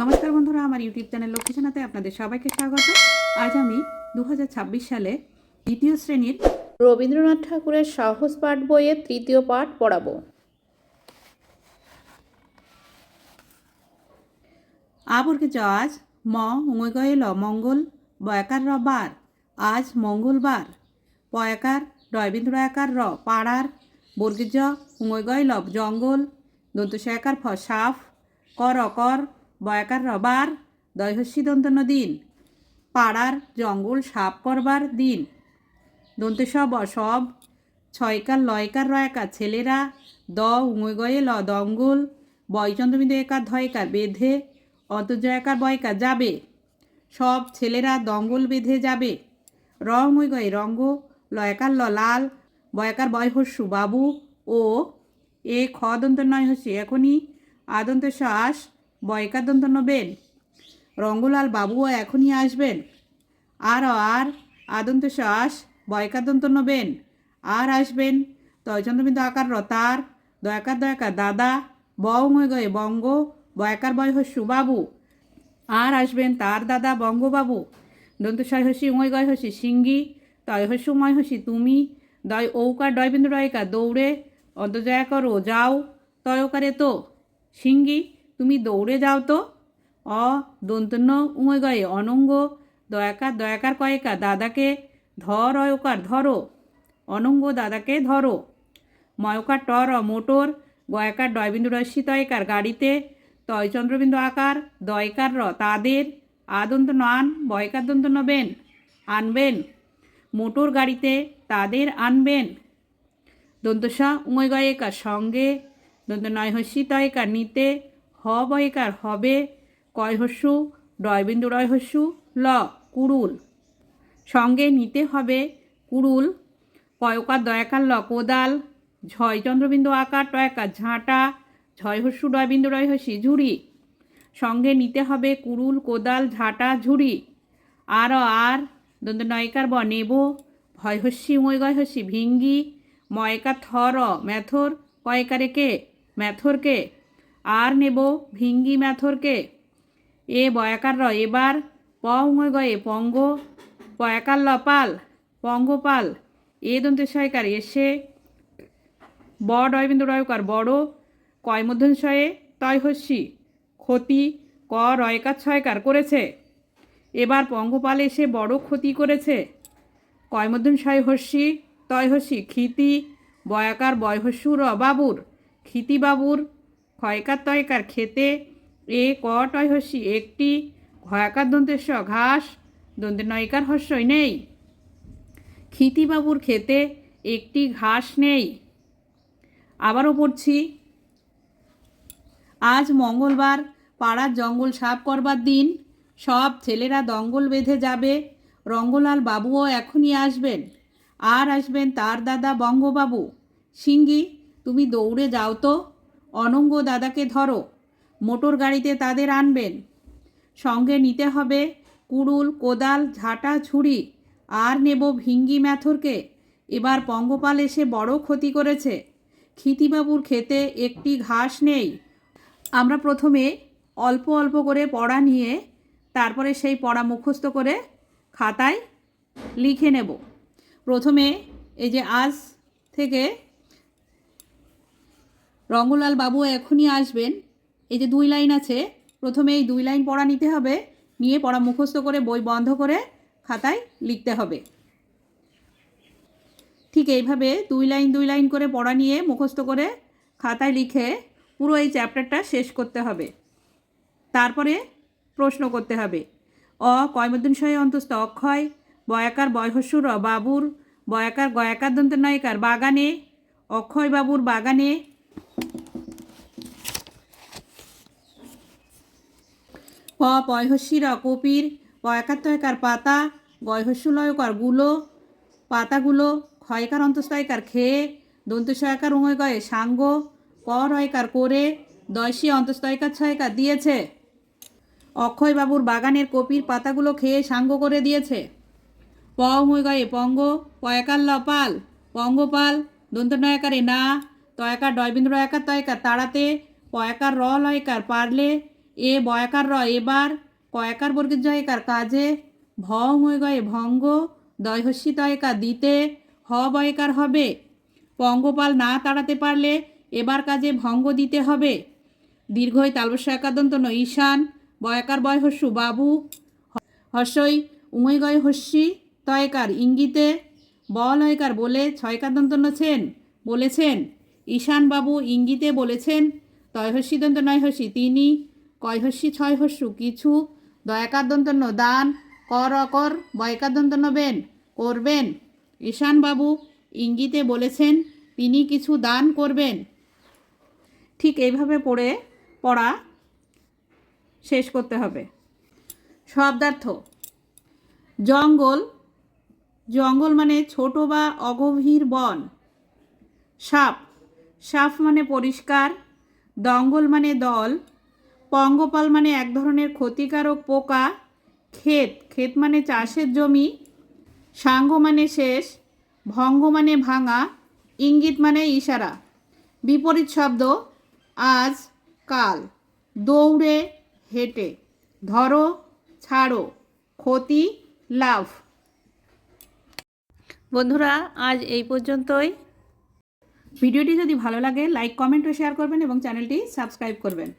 নমস্কার বন্ধুরা, আমার ইউটিউব চ্যানেল লক্ষ্মী জানাতে আপনাদের সবাইকে স্বাগত। আজ আমি দু হাজার ছাব্বিশ সালে দ্বিতীয় শ্রেণির রবীন্দ্রনাথ ঠাকুরের সাহস পাঠ বইয়ের তৃতীয় পাঠ পড়াবো। আবর্গে আজ, ম উমগয়েল মঙ্গল বয়াকার র, বার। আজ মঙ্গলবার। পয়াকার রয়বিন্দু একার র, পাড়ার। বর্গে জ উমগয়েল জঙ্গল। দন্ত একার ফ সাফ। কর। অকর বয়াকার রবার দয়হস্যি দন্তন্য দিন পাড়ার জঙ্গল সাপ করবার দিন। দন্তে সব অসব, ছয়কার, লয়কার রয়কার ছেলেরা, দ উমগয়ে ল, দঙ্গল বয়চন্দ্রবিন্দু একার ধয়কার বেঁধে, অন্তর্জয়কার বয়কার যাবে। সব ছেলেরা দঙ্গল বেঁধে যাবে। র উমগয়ে রঙ্গ, লয়কার ল, লাল, বয়কার বয়হস্যু বাবু ও এ খ দন্ত নয় হস্যি এখনই, আদন্ত শ্বাস বয়কার দন্ত নবেন। রঙ্গলাল বাবুও এখনই আসবেন। আর আর, আদন্ত শ্বাস বয়কাদন্ত নবেন। আর আসবেন তয়চন্দ্রবিন্দু আকার রতার, দয়াকার দয়াকার দাদা বঙ্গয় গয়ে বঙ্গ, বয়াকার বয় হস্যু বাবু আর আসবেন তার দাদা বঙ্গবাবু। দন্তস্বয় হসি উময় গয় হসি সিঙ্গি, তয় ময় হসি তুমি। দয় ঔকার ডয়বিন্দু রয়কার দৌড়ে অন্তজয়া করো যাও তয়কারে তো। সিঙ্গি তুমি দৌড়ে যাও তো। অ, দন্তন্য উময় গয়ে অনঙ্গ দয়াকার দয়াকার কয়েকা, দাদাকে ধর, অয়কার, ধরো। অনঙ্গ দাদাকে ধরো। ময়কার টর, মোটর, গয়কার ডয়বিন্দু রশ্মি তয়কার গাড়িতে তয় চন্দ্রবিন্দু আকার, দয়কার র, তাদের, আদন্ত নান, বয়কার দন্ত নবেন, আনবেন। মোটর গাড়িতে, তাদের আনবেন। দন্তসা উময় গয়েকার সঙ্গে দন্ত নয় হস্যি তয়কার নিতে বয়কার হবে কয় হস্যু ডয়বিন্দু রয় হস্যু ল কুড়ুল সঙ্গে নিতে হবে কুড়ুল কয়কার দয়াকার ল, কোদাল, ঝয় চন্দ্রবিন্দু আকার, টয়কার ঝাঁটা ঝয় হস্যু ডয়বিন্দু রয় হস্যি ঝুড়ি। সঙ্গে নিতে হবে কুড়ুল কোদাল, ঝাঁটা, ঝুড়ি। আর আর দন্ত নয়কার ব, নেব ভয় হস্যি ময় গয় হস্যি ভিঙ্গি ময়কার থর, ম্যাথর, কয়কারে কে ম্যাথরকে আর নেব ভিঙ্গি ম্যাথরকে। এ বয়াকার র, এবার প গয়ে পঙ্গ, পয়াকার ল পাল পঙ্গপাল, এ দন্তে সয়কার এসে, ব ডয়বিন্দু রয়কার বড় কয় মধ্যশয়ে তয় হস্যি ক্ষতি ক রয়কার ছয়কার করেছে। এবার পঙ্গপাল এসে বড় ক্ষতি করেছে। কয় মধ্যশয় হস্যি তয় হস্যি ক্ষিতি, বয়াকার বাবুর ক্ষিতি বাবুর ক্ষয়কার তয়কার খেতে এ ক টয় হস্যি একটি ঘয়াকার দন্তেশ্ব ঘাস, দন্তে নয়কার হস্যই নেই। ক্ষিতিবাবুর খেতে একটি ঘাস নেই। আবারও পড়ছি, আজ মঙ্গলবার পাড়ার জঙ্গল সাফ করবার দিন, সব ছেলেরা দঙ্গল বেঁধে যাবে, রঙ্গলাল বাবুও এখনই আসবেন। আর আসবেন তার দাদা বঙ্গবাবু। সিঙ্গি, তুমি দৌড়ে যাও তো। অনঙ্গ দাদাকে ধরো, মোটর গাড়িতে তাদের আনবেন। সঙ্গে নিতে হবে কুড়ুল, কোদাল, ঝাঁটা ছুরি আর নেব ভিঙ্গি ম্যাথরকে। এবার পঙ্গপাল এসে বড় ক্ষতি করেছে। ক্ষিতিবাবুর খেতে একটি ঘাস নেই। আমরা প্রথমে অল্প অল্প করে পড়া নিয়ে তারপরে সেই পড়া মুখস্থ করে খাতায় লিখে নেব। প্রথমে এই যে আজ থেকে রঙ্গলাল বাবু এখনই আসবেন। এই যে দুই লাইন আছে, প্রথমে এই দুই লাইন পড়া নিতে হবে, নিয়ে পড়া মুখস্থ করে, বই বন্ধ করে খাতায় লিখতে হবে। ঠিক এইভাবে দুই লাইন দুই লাইন করে পড়া নিয়ে মুখস্থ করে খাতায় লিখে পুরো এই চ্যাপ্টারটা শেষ করতে হবে। তারপরে প্রশ্ন করতে হবে, অ কয়মদ্দিনশয় অন্তস্থ অক্ষয়, বয়াকার বয়হস্যুর বাবুর, বয়াকার গয়াকার দন্ত নয়কার বাগানে, অক্ষয় বাবুর বাগানে প পয়হস্যির কপির পয়াকার তয়কার পাতা গয়হস্যু লয়কারগুলো, পাতাগুলো, ক্ষয়কার অন্তস্তয়কার খেয়ে, দন্তসয়কার উময় গয়ে সাঙ্গ, ক, রয়কার করে দয়সী অন্তস্তয়কার ছয়কার দিয়েছে। অক্ষয়বাবুর বাগানের কপির পাতাগুলো খেয়ে সাঙ্গ করে দিয়েছে। প উময় গয়ে পঙ্গ পয়াকার লপাল, পঙ্গপাল, দন্তনয়কারে না, তয়কার ডয়বিন্দু রয়কার তয়কার তাড়াতে পয়াকার র, লয়কার পারলে এ বয়াকার র, এবার কয়াকার বর্গের জয়কার, কাজে ভ উঙয় গয়ে ভঙ্গ দয়হস্যি তয়কার দিতে হ বয়কার হবে। পঙ্গপাল না তাড়াতে পারলে এবার কাজে ভঙ্গ দিতে হবে। দীর্ঘই তালবস্য একাদন্ত ঈশান, বয়াকার বয় হস্যু বাবু, হর্ষই উময় গয় হস্যি তয়কার, ইঙ্গিতে বলয়কার বলে ছয়কার দন্তন্য ছেন, বলেছেন। ঈশান বাবু ইঙ্গিতে বলেছেন তয়হস্যি দন্ত নয় হস্যি, তিনি কয়হস্যি ছয় হস্যু কিছু দয়াকার দন্তন্য দান, কর অকর বয়কার দন্তন্য বেন, করবেন। ঈশান বাবু ইঙ্গিতে বলেছেন, তিনি কিছু দান করবেন। ঠিক এইভাবে পড়ে পড়া শেষ করতে হবে। শব্দার্থ, জঙ্গল জঙ্গল মানে ছোট বা অগভীর বন। সাপ সাপ মানে পরিষ্কার, দঙ্গল মানে দল। পঙ্গপাল মানে এক ধরনের ক্ষতিকারক পোকা। ক্ষেত ক্ষেত মানে চাষের জমি। সাঙ্গ মানে শেষ। ভঙ্গ মানে ভাঙা। ইঙ্গিত মানে ইশারা। বিপরীত শব্দ আজ কাল। দৌড়ে হেঁটে। ধরো ছাড়ো। ক্ষতি লাভ। বন্ধুরা আজ এই পর্যন্তই। ভিডিওটি যদি ভালো লাগে লাইক কমেন্ট ও শেয়ার করবেন এবং চ্যানেলটি সাবস্ক্রাইব করবেন।